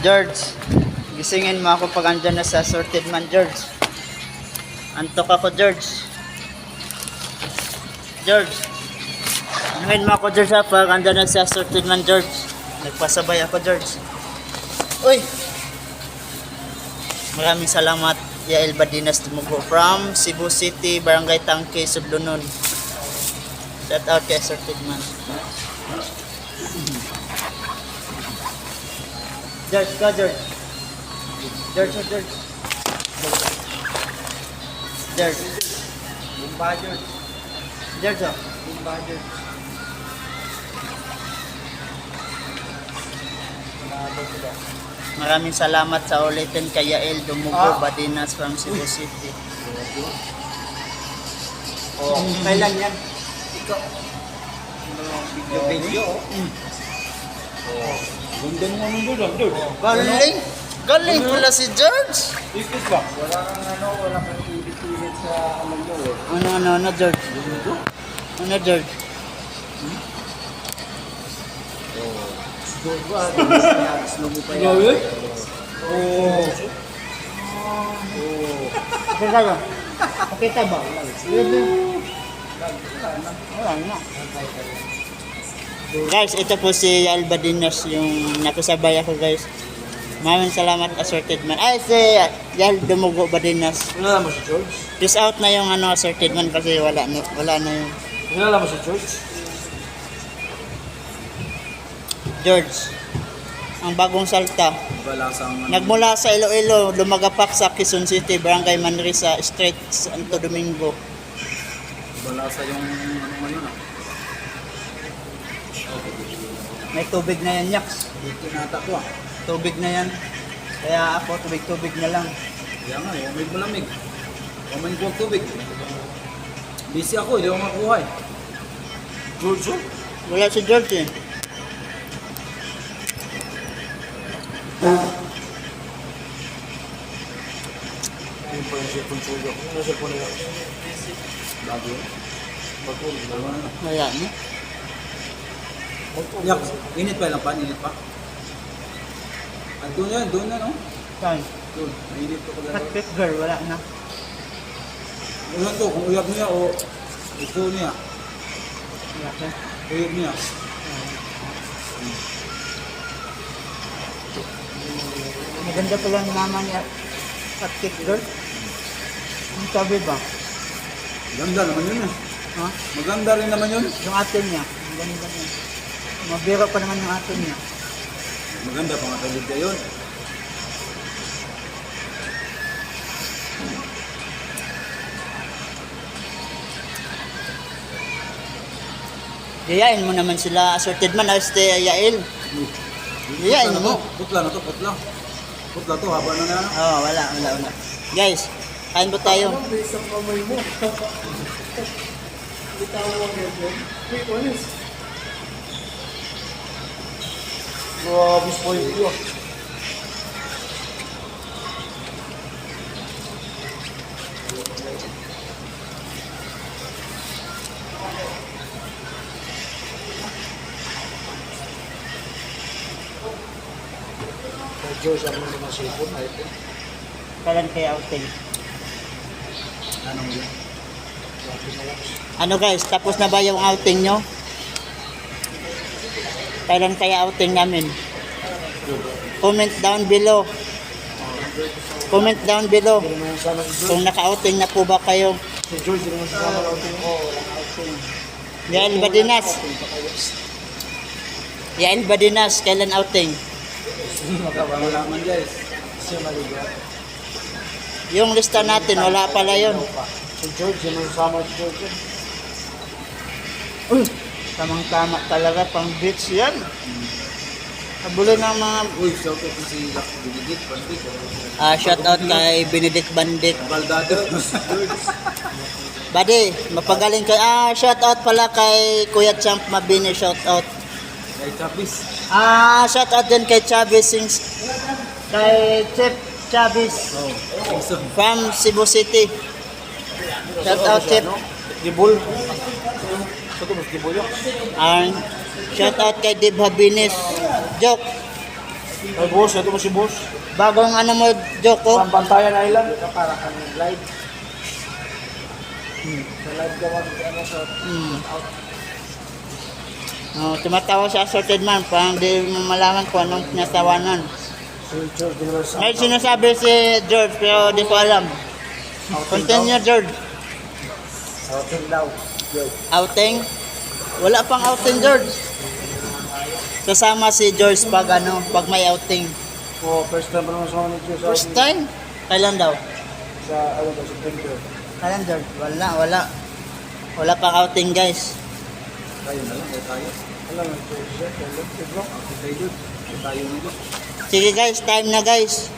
George, gisingin mo ako pag andyan na sa sorted man, George. Antok ako, George. George, gisingin mo ako, George, pag andyan na sa sorted man, George. Nagpasabay ako, George. Uy! Maraming salamat, Yael Badinas Tumugo from Cebu City, Barangay Tangke, Sublunon. Shout out kay Sorted Man. George, go George. George, oh, George. George. Bumba, George. George, oh. Bumba, George. Maraming salamat sa ulitin kay Yael Dumugo Ah. Badinas from Cebu City. Oh, Kailan yan? ikaw. Video-video. Oh. Gundan mo nung doon, doon. Galing! Galing pala si George! Ikot ba? Wala kang ano, wala kang ibig-ibig sa ano nyo eh. Ano, ano, ano, George? Ano, George? Doon ba? Slow mo pa yan. Oh. Oh. Kita ba? Kita ba? Wala na. Guys, ito po si Yael Badinas yung nakasabay ako guys. Maraming salamat assorted man. Ay, si Yael Dumugo Badinas. Kilala mo si George? Peace out na yung ano assorted man kasi wala na, wala na yung Kilala mo si George? George. Ang bagong salta. Balasang Nagmula sa Iloilo, lumagapak sa Quezon City, Barangay Manresa, Street, Santo Domingo. Balasa yung ano man yun ah. May tubig na yan, Yaks. Dito nata ko ah. Tubig na yan. Kaya ako, tubig-tubig na lang. Kaya nga, yung may malamig. Kumain ko tubig. Busy ako, hindi ako makuha eh. George, oh. Wala si George eh. Yung pa yung cellphone suyo. Ano cellphone? Bago yun. Bago, na lang. Wala niya. Yak, init pa lang pa, init pa. At doon yan, doon na no? Saan? Doon, mainit ko pala. Hot girl, wala na. Uyan to, kung uyab niya o ito niya, Wala na. uyab niya. Maganda pala ang mama niya. Hot cake girl. Ang sabi ba? Ganda naman yun eh. Ha? Maganda rin naman yun. Yung ate niya. Ang ganda niya. Mabiro pa naman yung ate niya. Maganda pa nga talid ka yun. Yayain mo naman sila. Assorted man, as te Yael. Yayain na mo. putla na to, putla. Putla to, haba na nga. Oo, oh, wala, wala, wala. Guys, kain po tayo. Isang kamay mo. Bitaw mo ganyan. Wait, honest. Grabe spoil ko ah. Diyos ang mga sipon ay ito. Kailan kayo outing? Anong yun? Ano guys, tapos na ba yung outing nyo? Kailan kaya outing namin? Comment down below. Comment down below kung naka-outing na po ba kayo. Si George, hindi naman sana outing ko. Yael Badinas. Yael Badinas, kailan outing? Magkabalaman guys. Siya maligo. Yung lista natin, wala pala yun. Si George, yun ang sama si George. yun. Uy, tamang-tama talaga pang beach yan. Habulin ng mga Uy, shout out si Benedict, Bandit. ah, shout out kay Benedict Bandit. Baldado. Buddy, mapagaling kay ah shout out pala kay Kuya Champ Mabini shout out. Kay Chapis. Ah, shout out din kay Chavez Sings kay Chef Chavez Oh, Jason. from Cebu City. Shout out Chef. Gibol. Sa ko. Ah, shout out kay Dib Habinis. Joke. Ay, boss, ito mo si boss. Bagong ano mo, Joko? Pambantayan Island. Para kang live. Sa live ka mag ano sa Hmm. Oh, tumatawa sa assorted man, parang di mo malaman kung anong Universal. May sinasabi si George pero di ko alam. Continue George. Outing daw. Outing? Wala pang outing George. Kasama si George pag ano, pag may outing. Oh, first time pa naman sa nito sa First time? Kailan daw? sa ano ba September. Kailan George? Wala, wala. Wala pang outing guys. Tayo na lang, tayo. Alam mo, siya, ito, ito, ito, tayo, tayo nito. Sige guys, time na guys.